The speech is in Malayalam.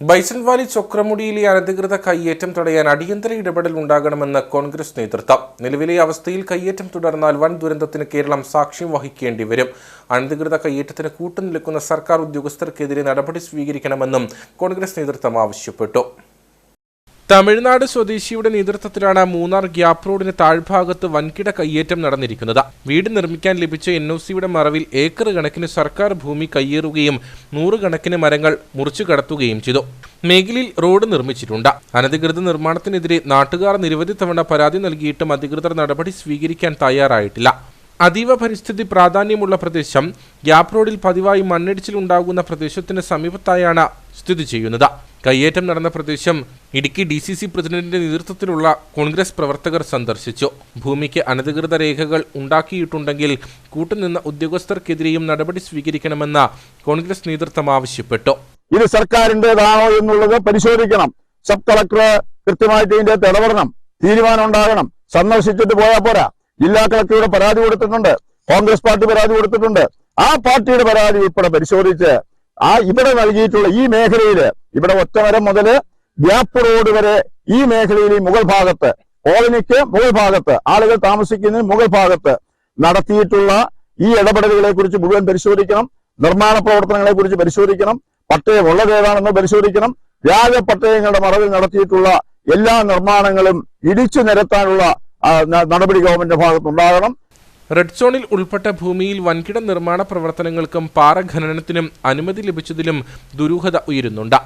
ബൈസൺ വാലി ചൊക്രമുടിയിലെ അനധികൃത കയ്യേറ്റം തടയാൻ അടിയന്തര ഇടപെടൽ ഉണ്ടാകണമെന്ന് കോൺഗ്രസ് നേതൃത്വം. നിലവിലെ അവസ്ഥയിൽ കയ്യേറ്റം തുടർന്നാൽ വൻ ദുരന്തത്തിന് കേരളം സാക്ഷ്യം വഹിക്കേണ്ടി വരും. അനധികൃത കയ്യേറ്റത്തിന് കൂട്ടുനിൽക്കുന്ന സർക്കാർ ഉദ്യോഗസ്ഥർക്കെതിരെ നടപടി സ്വീകരിക്കണമെന്നും കോൺഗ്രസ് നേതൃത്വം ആവശ്യപ്പെട്ടു. തമിഴ്നാട് സ്വദേശിയുടെ നേതൃത്വത്തിലാണ് മൂന്നാർ ഗ്യാപ് റോഡിന് താഴ്ഭാഗത്ത് വൻകിട കയ്യേറ്റം നടന്നിരിക്കുന്നത്. വീട് നിർമ്മിക്കാൻ ലഭിച്ച എൻ ഒ സിയുടെ മറവിൽ ഏക്കർ കണക്കിന് സർക്കാർ ഭൂമി കയ്യേറുകയും നൂറുകണക്കിന് മരങ്ങൾ മുറിച്ചു കടത്തുകയും ചെയ്തു. മേഖലയിൽ റോഡ് നിർമ്മിച്ചിട്ടുണ്ട്. അനധികൃത നിർമ്മാണത്തിനെതിരെ നാട്ടുകാർ നിരവധി തവണ പരാതി നൽകിയിട്ടും അധികൃതർ നടപടി സ്വീകരിക്കാൻ തയ്യാറായിട്ടില്ല. അതീവ പരിസ്ഥിതി പ്രാധാന്യമുള്ള പ്രദേശം ഗ്യാപ് റോഡിൽ പതിവായി മണ്ണിടിച്ചിലുണ്ടാകുന്ന പ്രദേശത്തിന് സമീപത്തായാണ് സ്ഥിതി ചെയ്യുന്നത്. കയ്യേറ്റം നടന്ന പ്രദേശം ഇടുക്കി ഡി സി സി പ്രസിഡന്റിന്റെ നേതൃത്വത്തിലുള്ള കോൺഗ്രസ് പ്രവർത്തകർ സന്ദർശിച്ചു. ഭൂമിക്ക് അനധികൃത രേഖകൾ ഉണ്ടാക്കിയിട്ടുണ്ടെങ്കിൽ കൂട്ടുനിന്ന ഉദ്യോഗസ്ഥർക്കെതിരെയും നടപടി സ്വീകരിക്കണമെന്ന കോൺഗ്രസ് നേതൃത്വം ആവശ്യപ്പെട്ടു. ഇത് സർക്കാരിന്റേതാണോ എന്നുള്ളത് പരിശോധിക്കണം. സബ് കളക്ടർ കൃത്യമായിട്ട് ഇതിന്റെ ഇടപെടണം. തീരുമാനം ഉണ്ടാകണം. സന്ദർശിച്ചിട്ട് പോയാൽ പോരാ. ജില്ലാ കളക്ടറുടെ പരാതി കൊടുത്തിട്ടുണ്ട്. കോൺഗ്രസ് പാർട്ടി പരാതി കൊടുത്തിട്ടുണ്ട്. ആ പാർട്ടിയുടെ പരാതി ഉൾപ്പെടെ പരിശോധിച്ച് ആ ഇവിടെ നൽകിയിട്ടുള്ള ഈ മേഖലയിൽ ഇവിടെ ഒറ്റമരം മുതൽ ഗ്യാപ്പ് റോഡ് വരെ ഈ മേഖലയിൽ ഈ മുകൾ ഭാഗത്ത് കോളനിക്ക് മുകൾ ഭാഗത്ത് ആളുകൾ താമസിക്കുന്നതിന് മുകൾ ഭാഗത്ത് നടത്തിയിട്ടുള്ള ഈ ഇടപെടലുകളെ കുറിച്ച് മുഴുവൻ പരിശോധിക്കണം നിർമ്മാണ പ്രവർത്തനങ്ങളെ കുറിച്ച് പരിശോധിക്കണം പട്ടയം ഉള്ളത് ഏതാണെന്ന് പരിശോധിക്കണം വ്യാജ പട്ടയങ്ങളുടെ മറവിൽ നടത്തിയിട്ടുള്ള എല്ലാ നിർമ്മാണങ്ങളും ഇടിച്ചു നിരത്താനുള്ള നടപടി ഗവൺമെന്റിന്റെ ഭാഗത്തുണ്ടാകണം റെഡ് സോണിൽ ഉൾപ്പെട്ട ഭൂമിയിൽ വൻകിട നിർമ്മാണ പ്രവർത്തനങ്ങൾക്കും പാറ ഖനനത്തിനും അനുമതി ലഭിച്ചതിലും ദുരൂഹത ഉയരുന്നുണ്ട്.